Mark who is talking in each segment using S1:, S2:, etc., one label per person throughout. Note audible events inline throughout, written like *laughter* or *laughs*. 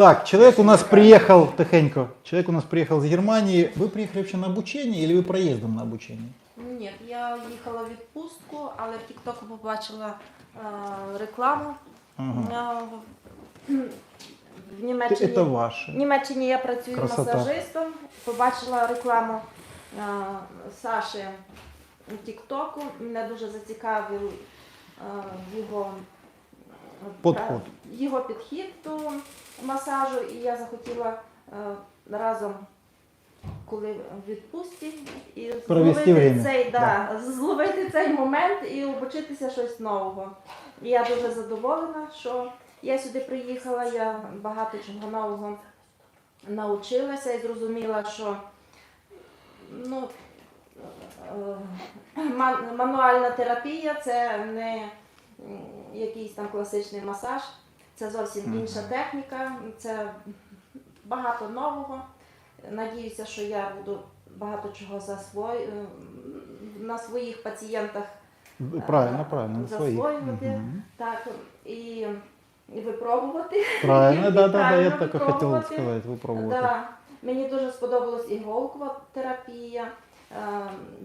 S1: Так, человек у нас приехал, тихенько, человек у нас приехал из Германии. Вы приехали вообще на обучение или вы проездом на обучение?
S2: Ні, я їхала в відпустку, але в Тіктоку побачила е, рекламу.
S1: Ага.
S2: Е, в Німеччині,
S1: Это
S2: в
S1: ваше.
S2: Німеччині я працюю
S1: Красота.
S2: масажистом. Побачила рекламу е, Саші в Тіктоку. Мене дуже зацікавив е, його е,
S1: Подход.
S2: його підхід до масажу, і я захотіла е, разом. Коли відпустці і зловити цей, да, зловити цей момент і обучитися щось нового. І я дуже задоволена, що я сюди приїхала, я багато чого нового навчилася і зрозуміла, що ну, е, ман- мануальна терапія це не якийсь там класичний масаж, це зовсім інша техніка, це багато нового. Надіюся, що я буду багато чого засвою... на своїх пацієнтах
S1: Правильно, правильно,
S2: засвоювати
S1: Мгм.
S2: так, і, і випробувати.
S1: Правильно, *laughs* да, да, да, я так и хотел
S2: випробувати. Да. Мені дуже сподобалась іголкова терапія, е,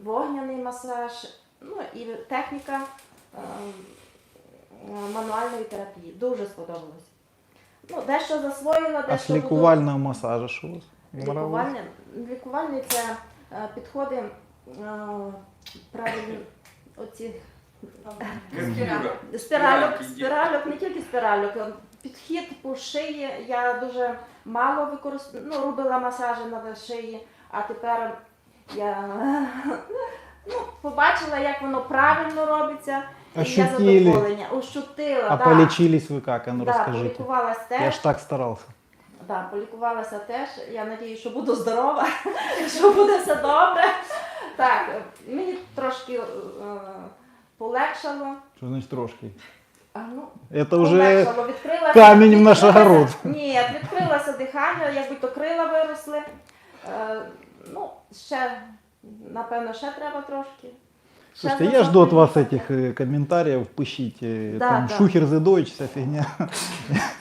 S2: вогняний масаж, ну і техніка е, е, мануальної терапії. Дуже сподобалось. Ну, дещо засвоїла,
S1: А с
S2: дещо буду-
S1: лікувального массажа что у вас? Нравилось?
S2: Лікувальне, це е, підходи е, правильні оці
S3: Спіральок.
S2: спіральок, не тільки спіральок, підхід по шиї. Я дуже мало використовую, ну, робила масажі на шиї, а тепер я побачила, як воно правильно робиться. І я задоволення. Ощутила,
S1: А
S2: да.
S1: полечились как? А ну
S2: да,
S1: расскажите.
S2: полікувалась теж.
S1: Я ж так старался.
S2: Да, полікувалася теж. Я надію, що буду здорова, *laughs* що буде все добре. Так, мені трошки е, полегшало.
S1: Что значит трошки?
S2: А, ну,
S1: Это уже.
S2: Відкрилася,
S1: камінь в наш огород.
S2: Ні, відкрилося дихання, якби то крила виросли. Е, ну, ще, напевно, ще треба трошки.
S1: Слушайте, я жду от вас этих э, комментариев, пишите,
S2: Да,
S1: там
S2: да.
S1: шухер the Deutsch, вся фигня. *laughs*